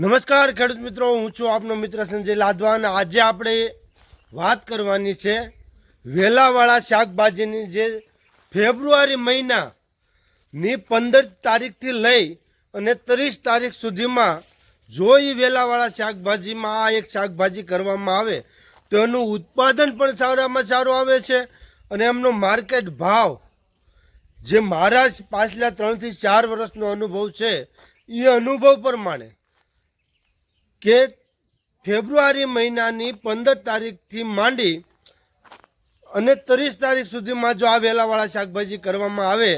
નમસ્કાર, ખેડૂત મિત્રો. હું છું આપનો મિત્ર સંજય લાદવાન આજે આપણે વાત કરવાની છે વેલાવાળા શાકભાજીની જે ફેબ્રુઆરી મહિનાની પંદર તારીખથી લઈ અને ત્રીસ તારીખ સુધીમાં જો એ વેલાવાળા શાકભાજીમાં આ એક શાકભાજી કરવામાં આવે, તો એનું ઉત્પાદન પણ સારામાં સારું આવે છે અને એમનો માર્કેટ ભાવ, જે મારા પાછલા ત્રણથી ચાર વર્ષનો અનુભવ છે એ અનુભવ પ્રમાણે કે ફેબ્રુઆરી મહિનાની પંદર તારીખથી માંડી અને ત્રીસ તારીખ સુધીમાં જો આ વેલાવાળા શાકભાજી કરવામાં આવે,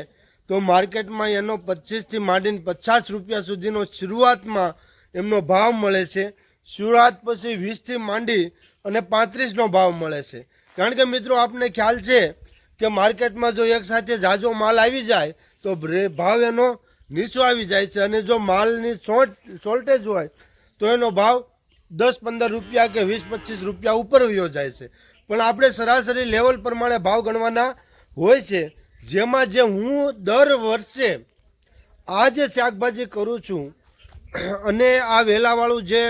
તો માર્કેટમાં એનો પચીસથી માંડીને પચાસ રૂપિયા સુધીનો શરૂઆતમાં એમનો ભાવ મળે છે. શરૂઆત પછી વીસથી માંડી અને પાંત્રીસનો ભાવ મળે છે. કારણ કે મિત્રો, આપને ખ્યાલ છે કે માર્કેટમાં જો એક સાથે જાજો માલ આવી જાય, તો ભાવ એનો નીચો આવી જાય છે અને જો માલની શોર્ટ, શોર્ટેજ હોય તો એનો ભાવ દસ પંદર રૂપિયા કે વીસ પચીસ રૂપિયા ઉપર વયો જાય છે. પણ આપણે સરાસરી લેવલ પ્રમાણે ભાવ ગણવાના હોય છે. જેમાં જે હું દર વર્ષે આ જે શાકભાજી કરું છું અને આ વેલાવાળું જે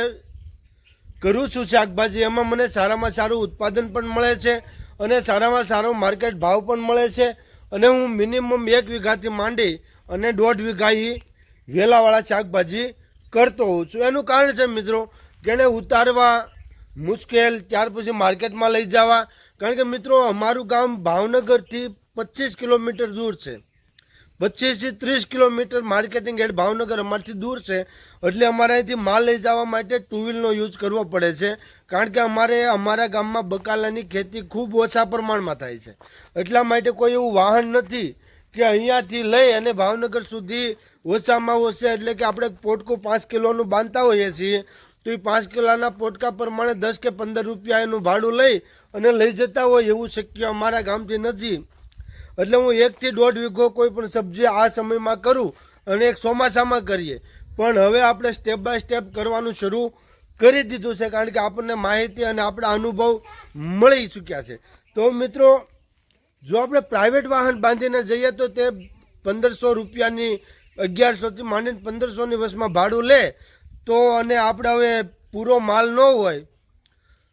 કરું છું શાકભાજી, એમાં મને સારામાં સારું ઉત્પાદન પણ મળે છે અને સારામાં સારો માર્કેટ ભાવ પણ મળે છે અને હું મિનિમમ એક વીઘાથી માંડી અને દોઢ વીઘા એ વેલાવાળા શાકભાજી કરતો હોઉં છું. એનું કારણ છે મિત્રો જેને ઉતારવા મુશ્કેલ, ત્યાર પછી માર્કેટમાં લઈ જવા. કારણ કે મિત્રો, અમારું ગામ ભાવનગરથી પચીસ કિલોમીટર દૂર છે. પચીસથી ત્રીસ કિલોમીટર માર્કેટિંગ હેડ ભાવનગર અમારથી દૂર છે. એટલે અમારે અહીંથી માલ લઈ જવા માટે ટુ વ્હીલનો યુઝ કરવો પડે છે. કારણ કે અમારે, અમારા ગામમાં બકાલાની ખેતી ખૂબ ઓછા પ્રમાણમાં થાય છે. એટલા માટે કોઈ એવું વાહન નથી કે અહીંયાથી લઈ અને ભાવનગર સુધી ઓછામાં ઓછા, એટલે કે આપણે પોટકું પાંચ કિલોનું બાંધતા હોઈએ છીએ, તો એ પાંચ કિલોના પોટકા પ્રમાણે દસ કે પંદર રૂપિયા એનું ભાડું લઈ અને લઈ જતા હોય એવું શક્ય અમારા ગામથી નથી એટલે હું એકથી દોઢ વીઘો કોઈ પણ સબ્જી આ સમયમાં કરું અને એક ચોમાસામાં કરીએ. પણ હવે આપણે સ્ટેપ બાય સ્ટેપ કરવાનું શરૂ કરી દીધું છે, કારણ કે આપણને માહિતી અને આપણા અનુભવ મળી ચૂક્યા છે. તો મિત્રો જો આપણે પ્રાઇવેટ વાહન બાંધીને જઈએ તો તે પંદરસો રૂપિયાની, અગિયારસોથી માંડીને પંદરસોની વર્ષમાં ભાડું લે, તો અને આપણે હવે પૂરો માલ ન હોય,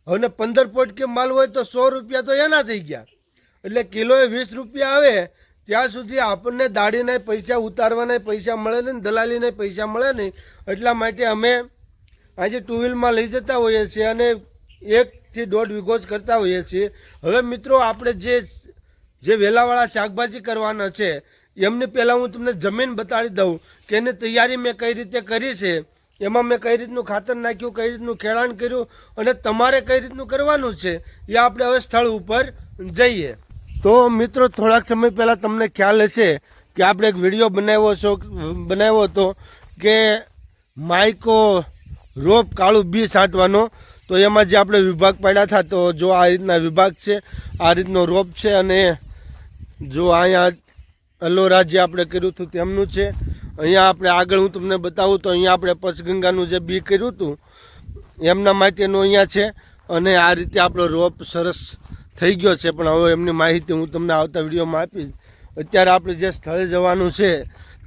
અને પંદર પોટકે માલ હોય તો સો રૂપિયા તો એના થઈ ગયા. એટલે કિલોએ વીસ રૂપિયા આવે, ત્યાં સુધી આપણને દાડીના પૈસા ઉતારવાના પૈસા મળે નહીં દલાલીના પૈસા મળે નહીં. એટલા માટે અમે આજે ટુ વ્હીલમાં લઈ જતા હોઈએ છીએ અને એકથી દોઢ વીઘો કરતા હોઈએ છીએ. હવે મિત્રો, આપણે જે જે વેલાવાળા શાકભાજી કરવાના છે, એમની પહેલાં હું તમને જમીન બતાડી દઉં કે એની તૈયારી મેં કઈ રીતે કરી છે, એમાં મેં કઈ રીતનું ખાતર નાખ્યું, કઈ રીતનું ખેડાણ કર્યું અને તમારે કઈ રીતનું કરવાનું છે, એ આપણે હવે સ્થળ ઉપર જઈએ. તો મિત્રો, થોડાક સમય પહેલાં તમને ખ્યાલ હશે કે આપણે એક વીડિયો બનાવ્યો છો, બનાવ્યો હતો કે માઇકો રોપ કાળું બી છાંટવાનો તો એમાં જે આપણે વિભાગ પાડ્યા હતા, તો જો આ રીતના વિભાગ છે, આ રીતનો રોપ છે અને જો અહીંયા અલોરા જે આપણે કર્યું હતું તેમનું છે. અહીંયા આપણે આગળ હું તમને બતાવું તો અહીંયા આપણે પચગંગાનું જે બી કર્યું હતું, એમના માટેનું અહીંયા છે અને આ રીતે આપણો રોપ સરસ થઈ ગયો છે. પણ હવે એમની માહિતી હું તમને આવતા વિડીયોમાં આપીશ. અત્યારે આપણે જે સ્થળે જવાનું છે,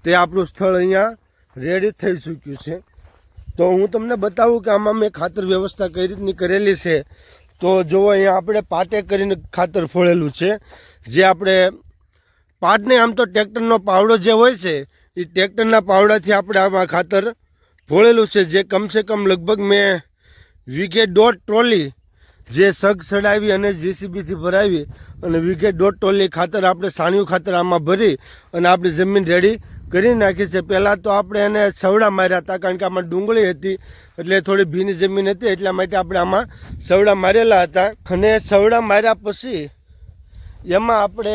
તે આપણું સ્થળ અહીંયા રેડી થઈ ચૂક્યું છે. તો હું તમને બતાવું કે આમાં મેં ખાતર વ્યવસ્થા કઈ રીતની કરેલી છે. તો જુઓ અહીંયા આપણે પાટે કરીને ખાતર ફોળેલું છે જે આપણે પાટને આમ તો ટ્રેક્ટરનો પાવડો જે હોય છે એ ટ્રેક્ટરના પાવડાથી આપણે આમાં ખાતર ભોળેલું છે. જે કમસે કમ લગભગ મેં વીઘે દોઢ ટ્રોલી જે સગ સડાવી અને જીસીબીથી ભરાવી અને વીઘે દોઢ ટ્રોલી ખાતર આપણે સાણિયું ખાતર આમાં ભરી અને આપણી જમીન રેડી કરી નાખી છે. પહેલાં તો આપણે એને સવડા માર્યા હતા કારણ કે આમાં ડુંગળી હતી એટલે થોડી ભીની જમીન હતી એટલા માટે આપણે આમાં સવડા મારેલા હતા. અને સવડા માર્યા પછી એમાં આપણે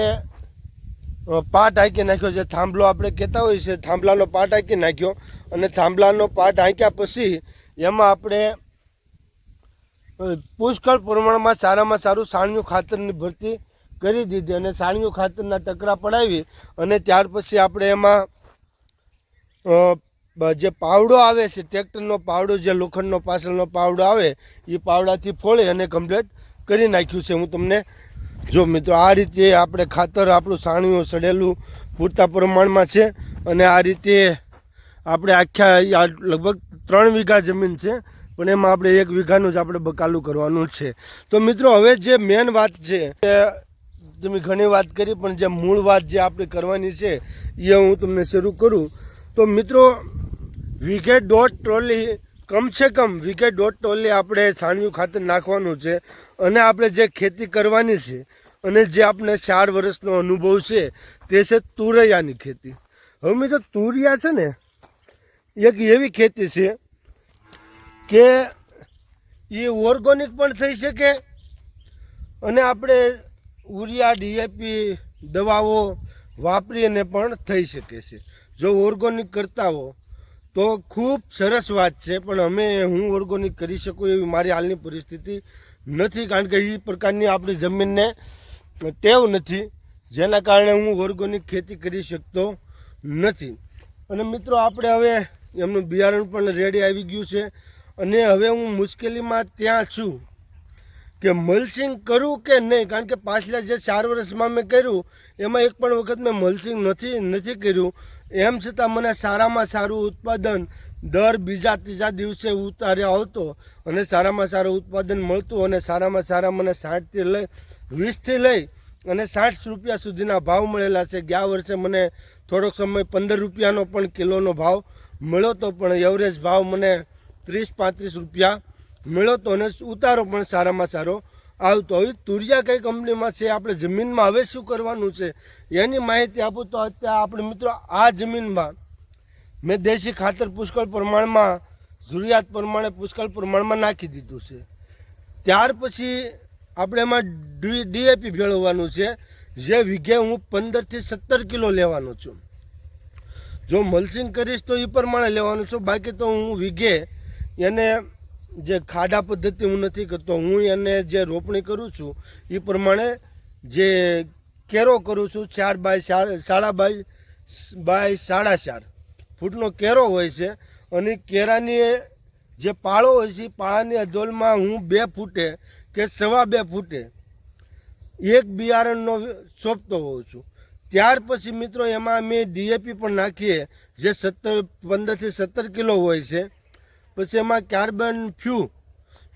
પાટ હાંકી નાખ્યો છે. થાંભલો આપણે કહેતા હોઈએ છીએ. થાંભલાનો પાટ હાંકી નાખ્યો. અને થાંભલાનો પાટ હાંક્યા પછી એમાં આપણે પુષ્કળ પ્રમાણમાં સારામાં સારું સાણિયું ખાતરની ભરતી કરી દીધી અને સાણિયું ખાતરના ટકરા પડાવી અને ત્યાર પછી આપણે એમાં જે પાવડો આવે છે, ટ્રેક્ટરનો પાવડો, જે લોખંડનો પાછળનો પાવડો આવે, એ પાવડાથી ફોળી અને કમ્પ્લીટ કરી નાખ્યું છે. હું તમને જો મિત્રો, આ રીતે આપણે ખાતર આપણું સાણીઓ સડેલું પૂરતા પ્રમાણમાં છે અને આ રીતે આપણે આખા લગભગ ત્રણ વીઘા જમીન છે, પણ એમાં આપણે એક વીઘાનું જ આપણે બકાલું કરવાનું છે. તો મિત્રો, હવે જે મેન વાત છે તમે ઘણી વાત કરી, પણ જે મૂળ વાત જે આપણે કરવાની છે, એ હું તમને શરૂ કરું. તો મિત્રો, વીઘે દોઢ ટ્રોલી કમસે કમ વીઘે દોઢ ટ્રોલી આપણે છાણિયું ખાતર નાખવાનું છે અને આપણે જે ખેતી કરવાની છે અને જે આપણે ચાર વર્ષનો અનુભવ છે, તે છે તુરૈયાની ખેતી. હવે મિત્રો તુરિયા છે ને, એક એવી ખેતી છે કે એ ઓર્ગોનિક પણ થઈ શકે અને આપણે ઉરિયા ડીએપી દવાઓ વાપરીને પણ થઈ શકે છે. જો ઓર્ગોનિક કરતા હો, તો ખૂબ સરસ વાત છે, પણ અમે હું ઓર્ગોનિક કરી શકું એવી મારી હાલની પરિસ્થિતિ નથી, કારણ કે એ પ્રકારની આપણી જમીનને ટેવ નથી. જેના કારણે હું ઓર્ગોનિક ખેતી કરી શકતો નથી. અને મિત્રો, આપણે હવે એમનું બિયારણ પણ રેડી આવી ગયું છે. અને હવે હું મુશ્કેલીમાં ત્યાં છું કે મલ્ચિંગ કરું કે નહીં? કારણ કે પાછલા જે ચાર વર્ષમાં મેં કર્યું, એમાં એક પણ વખત મેં મલ્સિંગ નથી નથી કર્યું. એમ છતાં મને સારામાં સારું ઉત્પાદન દર બીજા ત્રીજા દિવસે ઉતારે આવતો અને સારામાં સારું ઉત્પાદન મળતું અને સારામાં સારા મને સાઠથી લઈ વીસથી લઈ અને સાઠ રૂપિયા સુધીના ભાવ મળેલા છે. ગયા વર્ષે મને થોડોક સમય પંદર રૂપિયાનો પણ કિલોનો ભાવ મળ્યો તો પણ એવરેજ ભાવ મને ત્રીસ પાંત્રીસ રૂપિયા મળ્યો તો અને ઉતારો પણ સારામાં સારો આવતો. હવે તુરિયા કઈ કંપનીમાં છે? આપણે જમીનમાં હવે શું કરવાનું છે? એની માહિતી આપું તો અત્યારે આપણે મિત્રો આ જમીનમાં મેં દેશી ખાતર પુષ્કળ પ્રમાણમાં, જરૂરિયાત પ્રમાણે પુષ્કળ પ્રમાણમાં નાખી દીધું છે. ત્યાર પછી આપણે એમાં ડીએપી ભેળવવાનું છે. જે વીઘે હું પંદરથી સત્તર કિલો લેવાનો છું. જો મલ્સિંગ કરીશ તો એ પ્રમાણે લેવાનું છું. બાકી તો હું વીઘે એને જે ખાડા પદ્ધતિ હું નથી કરતો, હું એને જે રોપણી કરું છું એ પ્રમાણે જે કેરો કરું છું, ચાર બાય સાડા બાય બાય સાડા ચાર ફૂટનો કેરો હોય છે. અને કેરાની જે પાળો હોય છે પાળાની અધોલમાં હું બે ફૂટે કે સવા બે ફૂટે. એક બિયારણનો સોંપતો હોઉં છું. ત્યાર પછી મિત્રો એમાં અમે ડીએપી પણ નાખીએ, જે સત્તર, પંદરથી સત્તર કિલો હોય છે. પછી એમાં કાર્બન ફ્યુ,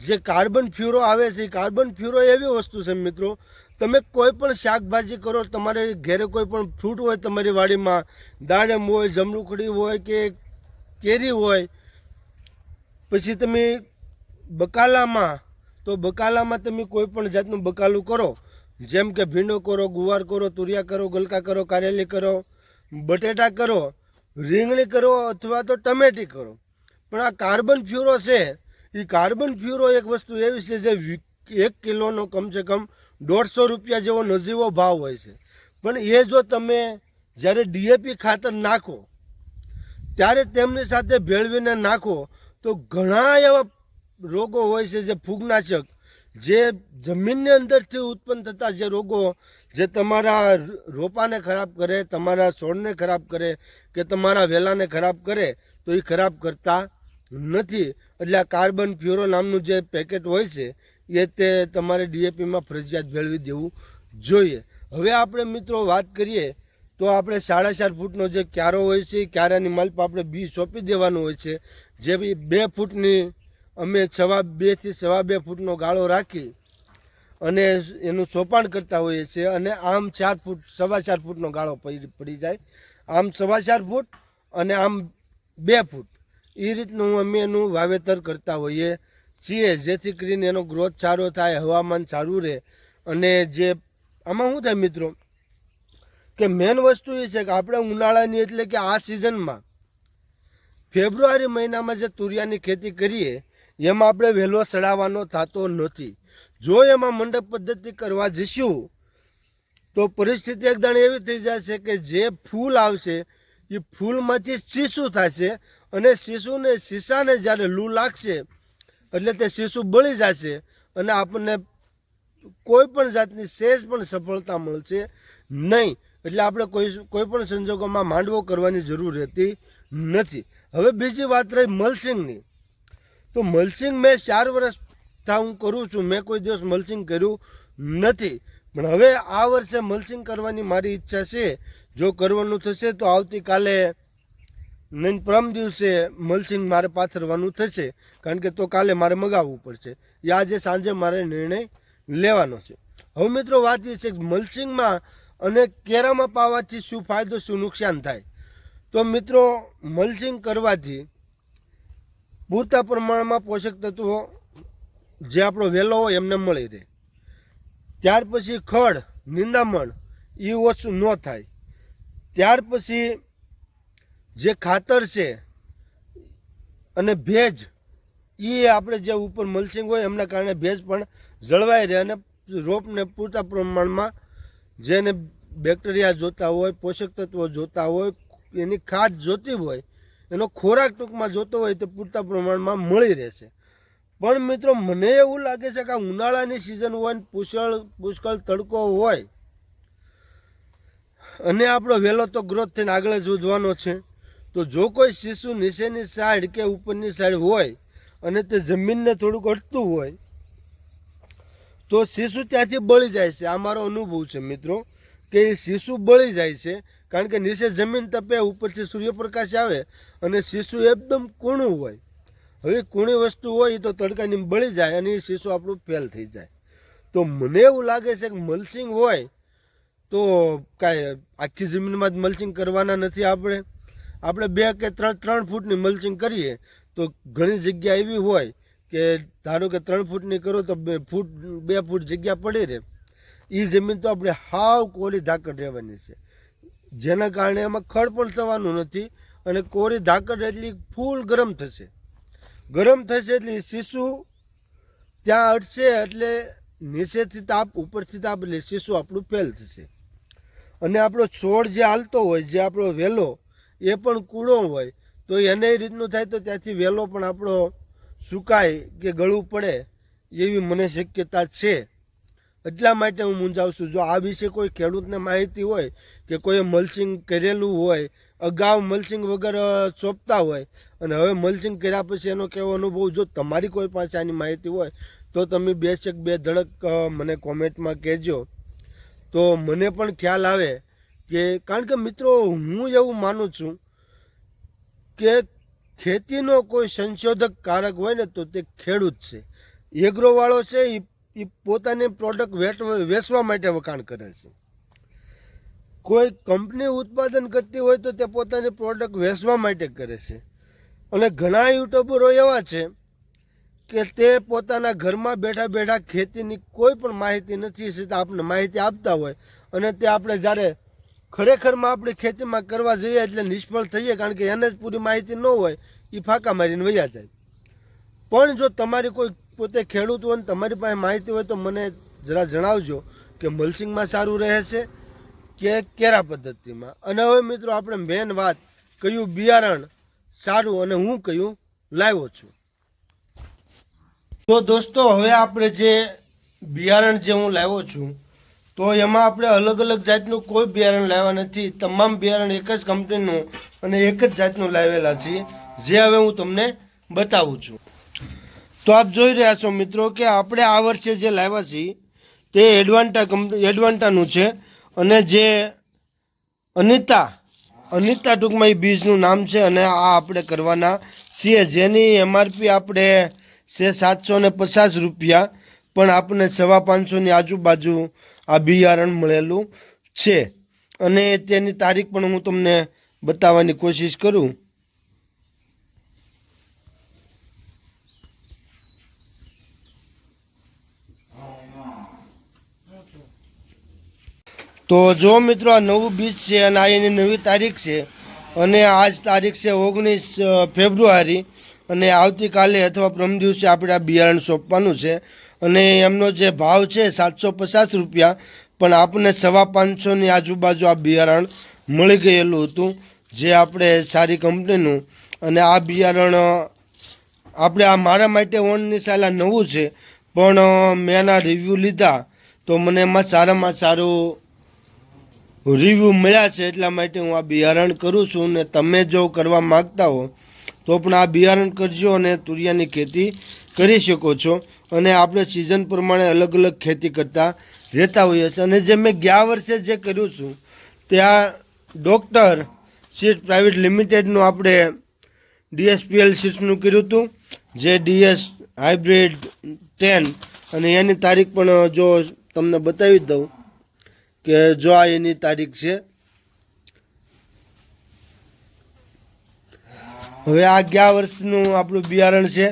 જે કાર્બન ફ્યુરો આવે છે એ કાર્બન ફ્યુરો એવી વસ્તુ છે મિત્રો, તમે કોઈ પણ શાકભાજી કરો, તમારે ઘરે કોઈ પણ ફ્રૂટ હોય, તમારી વાડીમાં દાડમ હોય, જમરૂખડી હોય કે કેરી હોય, પછી તમે બકાલામાં તો બકાલામાં તમે કોઈ પણ જાતનું બકાલું કરો. જેમ કે ભીંડો કરો, ગુવાર કરો, તુરિયા કરો, ગલકા કરો, કારેલી કરો, બટેટા કરો, રીંગણી કરો અથવા તો ટમેટી કરો. પણ આ કાર્બન ફ્યુરો છે. એ કાર્બન ફ્યુરો એક વસ્તુ એવી છે જે એક કિલોનો કમસે કમ દોઢસો રૂપિયા જેવો નજીવો ભાવ હોય છે. પણ એ જો તમે જ્યારે ડીએપી ખાતર નાખો, ત્યારે તેમની સાથે ભેળવીને નાખો, તો ઘણા એવા રોગો હોય છે, જે ફૂગનાશક, જે જમીનની અંદરથી ઉત્પન્ન થતા જે રોગો, જે તમારા રોપાને ખરાબ કરે, તમારા છોડને ખરાબ કરે, કે તમારા વેલાને ખરાબ કરે, તો એ ખરાબ કરતા નથી. એટલે આ કાર્બન ફ્યુરો નામનું જે પેકેટ હોય છે, એ તે તમારે ડીએપીમાં ફરજિયાત ભેળવી દેવું જોઈએ. હવે આપણે મિત્રો વાત કરીએ, તો આપણે સાડા ચાર ફૂટનો જે ક્યારો હોય છે, એ ક્યારાની માલપ આપણે બી સોંપી દેવાનું હોય છે, જે બી બે ફૂટની અમે સવા બેથી સવા બે ફૂટનો ગાળો રાખી અને એનું સોપાણ કરતા હોઈએ છીએ અને આમ ચાર ફૂટ, સવા ચાર ફૂટનો ગાળો પડી જાય. આમ સવા ચાર ફૂટ અને આમ બે ફૂટ. એ રીતનું અમે એનું વાવેતર કરતા હોઈએ છીએ, જેથી કરીને એનો ગ્રોથ સારો થાય, હવામાન સારું રહે. અને જે, આમાં શું થાય મિત્રો? કે મેન વસ્તુ એ છે કે આપણે ઉનાળાની એટલે કે આ સિઝનમાં ફેબ્રુઆરી મહિનામાં જે તુરિયાની ખેતી કરીએ એમાં આપણે વહેલો ચડાવવાનો થતો નથી. જો એમાં મંડપ પદ્ધતિ કરવા જઈશું, તો પરિસ્થિતિ એકદમ એવી થઈ જશે કે જે ફૂલ આવશે, એ ફૂલમાંથી શીશું થશે અને શીશુને શીશાને જ્યારે લૂ લાગશે, એટલે તે શીશું બળી જશે અને આપણને કોઈ પણ જાતની સહેજ પણ સફળતા મળશે નહીં. એટલે આપણે કોઈ કોઈ પણ સંજોગોમાં માંડવો કરવાની જરૂર રહેતી નથી. હવે બીજી વાત રહી મલ્ચિંગની તો મલ્સિંગ મેં ચાર વર્ષ હું કરું છું. મેં કોઈ દિવસ મલ્સિંગ કર્યું નથી. પણ હવે આ વર્ષે મલ્ચિંગ કરવાની મારી ઈચ્છા છે. જો કરવાનું થશે તો આવતીકાલે નહીં, પરમ દિવસે મલસિંગ મારે પાથરવાનું થશે. કારણ કે તો કાલે મારે મગાવવું પડશે. એ આજે સાંજે મારે નિર્ણય લેવાનો છે. હવે મિત્રો વાત એ છે કે મલ્ચિંગમાં અને કેરામાં પાવાથી શું ફાયદો, શું નુકસાન થાય? તો મિત્રો મલ્ચિંગ કરવાથી પૂરતા પ્રમાણમાં પોષક તત્વો જે આપણો વહેલો હોય એમને મળી રહે. ત્યાર પછી ખડ, નિંદામણ એ ઓછું ન થાય. ત્યાર પછી જે ખાતર છે અને ભેજ એ આપણે જે ઉપર મલસિંગ હોય એમના કારણે ભેજ પણ જળવાઈ રહે અને રોપને પૂરતા પ્રમાણમાં જેને બેક્ટેરિયા જોતા હોય, પોષક તત્વો જોતા હોય, એની ખાદ જોતી હોય એનો ખોરાક ટૂંકમાં જોતો હોય તો પૂરતા પ્રમાણમાં મળી રહેશે. પણ મિત્રો, મને એવું લાગે છે કે ઉનાળાની સિઝન હોય ને પુષ્કળ પુષ્કળ તડકો હોય, અને આપણો વહેલો તો ગ્રોથ થઈને આગળ જ વધવાનો છે, તો જો કોઈ શિશુ નીચેની સાઈડ કે ઉપરની સાઈડ હોય, અને તે જમીનને થોડુંક અટતું હોય, તો શિશુ ત્યાંથી બળી જાય છે. આ મારો અનુભવ છે મિત્રો, કે એ શિશુ બળી જાય છે કારણ કે નીચે જમીન તપે, ઉપરથી સૂર્યપ્રકાશ આવે અને શિશુ એકદમ કૂણું હોય. હવે કૂણી વસ્તુ હોય તો તડકાની બળી જાય અને એ શિશુ આપણું ફેલ થઈ જાય. તો મને એવું લાગે છે કે મલ્ચિંગ હોય તો કાંઈ આખી જમીનમાં જ મલ્ચિંગ કરવાના નથી આપણે. આપણે બે કે ત્રણ ત્રણ ફૂટની મલ્ચિંગ કરીએ તો ઘણી જગ્યા એવી હોય કે ધારો કે ત્રણ ફૂટની કરો તો બે ફૂટ બે ફૂટ જગ્યા પડી રહે. એ જમીન તો આપણે હાવ કોરી ધાકડ રહેવાની છે. જેના કારણે એમાં ખડ પણ થવાનું નથી અને કોરી ધાકડ એટલી ફૂલ ગરમ થશે. ગરમ થશે એટલે શીશુ ત્યાં અટશે એટલે નીચેથી તાપ, ઉપરથી તાપ એટલે શીશુ આપણું ફેલ થશે. અને આપણો છોડ જે હાલતો હોય, જે આપણો વેલો, એ પણ કૂળો હોય, તો એને એ રીતનું થાય તો ત્યાંથી વેલો પણ આપણો સુકાય કે ગળવું પડે એવી મને શક્યતા છે. એટલા માટે હું મૂંઝાવું છું. જો આ વિશે કોઈ ખેડૂતને માહિતી હોય કે કોઈએ મલ્ચિંગ કરેલું હોય, અગાઉ મલ્ચિંગ વગર સોંપતા હોય, અને હવે મલ્ચિંગ કર્યા પછી એનો કેવો અનુભવ, જો તમારી કોઈ પાસે આની માહિતી હોય, તો તમે બે બે ધડક મને કોમેન્ટમાં કહેજો. તો મને પણ ખ્યાલ આવે કે, કારણ કે મિત્રો, હું એવું માનું છું કે ખેતીનો કોઈ સંશોધક કારક હોય ને, તો તે ખેડૂત છે. એગ્રોવાળો છે એ એ પોતાની પ્રોડક્ટ વેટ વેચવા માટે વખાણ કરે છે. કોઈ કંપની ઉત્પાદન કરતી હોય તો તે પોતાની પ્રોડક્ટ વેચવા માટે કરે છે. અને ઘણા યુટ્યુબરો એવા છે કે તે પોતાના ઘરમાં બેઠા બેઠા ખેતીની કોઈ પણ માહિતી નથી છતાં આપણે માહિતી આપતા હોય અને તે આપણે જ્યારે ખરેખરમાં આપણે ખેતીમાં કરવા જઈએ એટલે નિષ્ફળ થઈએ કારણ કે એને જ પૂરી માહિતી ન હોય એ ફાંકા મારીને વયા જાય. પણ જો તમારી કોઈ પોતે ખેડૂત હોય તમારી પાસે માહિતી હોય તો મને જરા જણાવજો કે મલસિંગમાં સારું રહે છે કે કેરા પદ્ધતિમાં? અને હવે મિત્રો આપણે મેન વાત કયું બિયારણ સારું અને હું કયું લાવ્યો છું. તો દોસ્તો, હવે આપણે જે બિયારણ જે હું લાવ્યો છું, તો એમાં આપણે અલગ અલગ જાતનું કોઈ બિયારણ લાવ્યા નથી. તમામ બિયારણ એક જ કંપનીનું અને એક જ જાતનું લાવેલા છીએ. જે હવે હું તમને બતાવું છું. તો આપ જોઈ રહ્યા છો મિત્રો કે આપણે આ વર્ષે જે લાવ્યા છીએ, તે એડવાન્ટા કંપની એડવાન્ટાનું છે અને જે અનિતા અનિતા ટૂંકમાં એ બીજનું નામ છે અને આ આપણે કરવાના છીએ. જેની એમઆરપી આપણે છે સાતસો ને પચાસ રૂપિયા, પણ આપણને સવા પાંચસોની આજુબાજુ આ બિયારણ મળેલું છે. અને તેની તારીખ પણ હું તમને બતાવવાની કોશિશ કરું. તો જો મિત્રો આ નવું બીજ છે અને આ એની નવી તારીખ છે અને આજ તારીખ છે ઓગણીસ ફેબ્રુઆરી અને આવતીકાલે અથવા પ્રમ દિવસે આપણે આ બિયારણ સોંપવાનું છે અને એમનો જે ભાવ છે સાતસો પચાસ રૂપિયા પણ આપણને સવા પાંચસોની આજુબાજુ આ બિયારણ મળી ગયેલું હતું જે આપણે સારી કંપનીનું અને આ બિયારણ આપણે આ મારા માટે ઓનની સાલા નવું છે પણ મેં એના રિવ્યૂ લીધા તો મને એમાં સારામાં સારું રિવ્યૂ મળ્યા છે એટલા માટે હું આ બિયારણ કરું છું ને તમે જો કરવા માગતા હો, તો પણ આ બિયારણ કરજો અને તુરિયાની ખેતી કરી શકો છો. અને આપણે સિઝન પ્રમાણે અલગ અલગ ખેતી કરતા રહેતા હોઈએ છીએ. અને જે મેં ગયા વર્ષે જે કર્યું છું ત્યાં ડૉક્ટર સીટ પ્રાઇવેટ લિમિટેડનું આપણે ડીએસપીએલ સીટ્સનું કર્યું હતું, જે ડીએસ હાઇબ્રિડ ટેન અને એની તારીખ પણ જો તમને બતાવી દઉં કે જો આ એની તારીખ છે, હવે આ ગયા વર્ષનું આપણું બિયારણ છે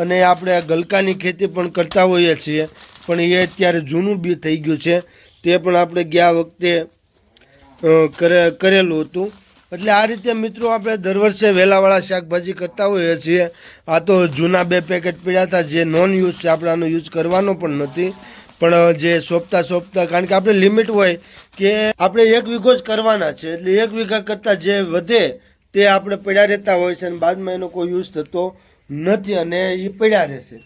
અને આપણે ગલકાની ખેતી પણ કરતા હોઈએ છીએ, પણ એ અત્યારે જૂનું બી થઈ ગયું છે, તે પણ આપણે ગયા વખતે કરે, કરેલું હતું. એટલે આ રીતે મિત્રો આપણે દર વર્ષે વેલાવાળા શાકભાજી કરતા હોઈએ છીએ. આ તો જૂના બે પેકેટ પીડ્યા હતા, જે નોન યુઝ છે, આપણે આનો યુઝ કરવાનો પણ નથી. પણ જે સોંપતા સોંપતા, કારણ કે આપણે લિમિટ હોય કે આપણે એક વીઘો જ કરવાના છે, એટલે એક વીઘા કરતાં જે વધે તે આપણે પડ્યા રહેતા હોય છે અને બાદમાં એનો કોઈ યુઝ થતો નથી અને એ પડ્યા રહેશે.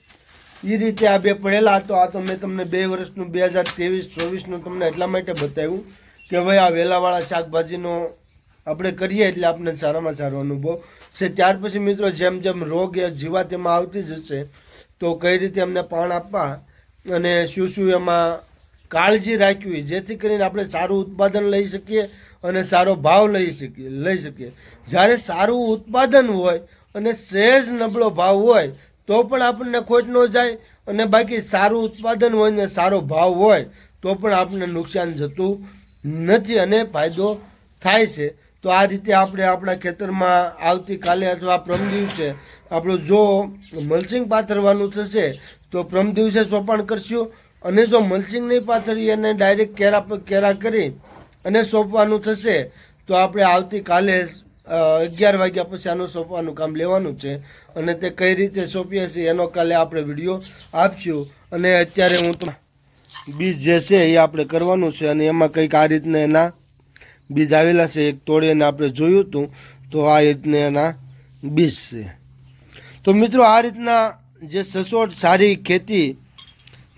એ રીતે આ બે પડેલા હતો આ તો મેં તમને બે વર્ષનું, બે હજાર ત્રેવીસ, ચોવીસનું તમને એટલા માટે બતાવ્યું કે ભાઈ આ વેલાવાળા શાકભાજીનો આપણે કરીએ એટલે આપણને સારામાં સારો અનુભવ છે. ત્યાર પછી મિત્રો જેમ જેમ રોગ એ જીવાત એમાં આવતી જ હશે તો કઈ રીતે અમને પાણ આપવા અને શું શું એમાં કાળજી રાખવી જેથી કરીને આપણે સારું ઉત્પાદન લઈ શકીએ અને સારો ભાવ લઈ શકીએ લઈ શકીએ. જ્યારે સારું ઉત્પાદન હોય અને સહેજ નબળો ભાવ હોય, તો પણ આપણને ખોટ ન જાય અને બાકી સારું ઉત્પાદન હોય ને સારો ભાવ હોય, તો પણ આપણને નુકસાન જતું નથી અને ફાયદો થાય છે. તો આ રીતે આપણે આપણા ખેતરમાં આવતીકાલે અથવા પ્રમ દિવસે આપણું જો મલસિંગ પાથરવાનું થશે તો પ્રમ દિવસે સોપાણ કરશું અને જો મલ્ચિંગ નહીં એને ડાયરેક્ટ કેરા કેરા કરી અને સોંપવાનું થશે, તો આપણે આવતીકાલે અગિયાર વાગ્યા પછી આનું સોંપવાનું કામ લેવાનું છે અને તે કઈ રીતે સોંપીએ છીએ એનો કાલે આપણે વીડિયો આપશું અને અત્યારે હું તો બીજ જે છે એ આપણે કરવાનું છે અને એમાં કંઈક આ રીતના એના બીજ આવેલા છે, એક તોડીને આપણે જોયું હતું, તો આ રીતના એના બીજ છે. તો મિત્રો આ રીતના જે સચોટ સારી ખેતી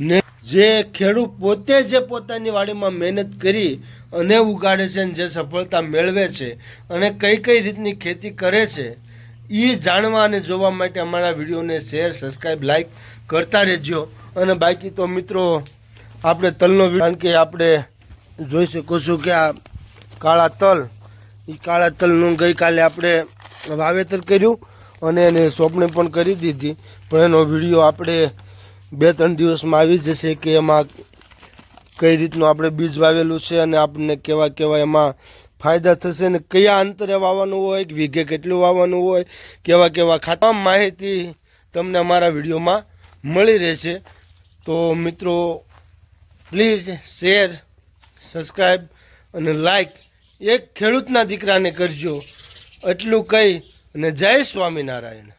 ને જે ખેડૂત પોતે જે પોતાની વાડીમાં મહેનત કરી અને ઉગાડે છે અને જે સફળતા મેળવે છે અને કઈ કઈ રીતની ખેતી કરે છે એ જાણવા અને જોવા માટે અમારા વિડીયોને શેર સબસ્ક્રાઈબ લાઈક કરતા રહેજો. અને બાકી તો મિત્રો, આપણે તલનો કારણ કે આપણે જોઈ શકો છો કે આ કાળા તલ એ કાળા તલનું ગઈકાલે આપણે વાવેતર કર્યું. અને એને સોંપણી પણ કરી દીધી. પણ એનો વીડિયો આપણે બે ત્રણ દિવસમાં આવી જશે કે એમાં કઈ રીતનું આપણે બીજ વાવેલું છે અને આપણને કેવા કેવા એમાં ફાયદા થશે ને કયા અંતરે વાવવાનું હોય કે વીઘે કેટલું વાવવાનું હોય, કેવા કેવા ખાતા માહિતી તમને અમારા વિડીયોમાં મળી રહેશે. તો મિત્રો, પ્લીઝ શેર સબસ્ક્રાઈબ અને લાઈક એક ખેડૂતના દીકરાને કરજો. એટલું કહી અને જય સ્વામિનારાયણ.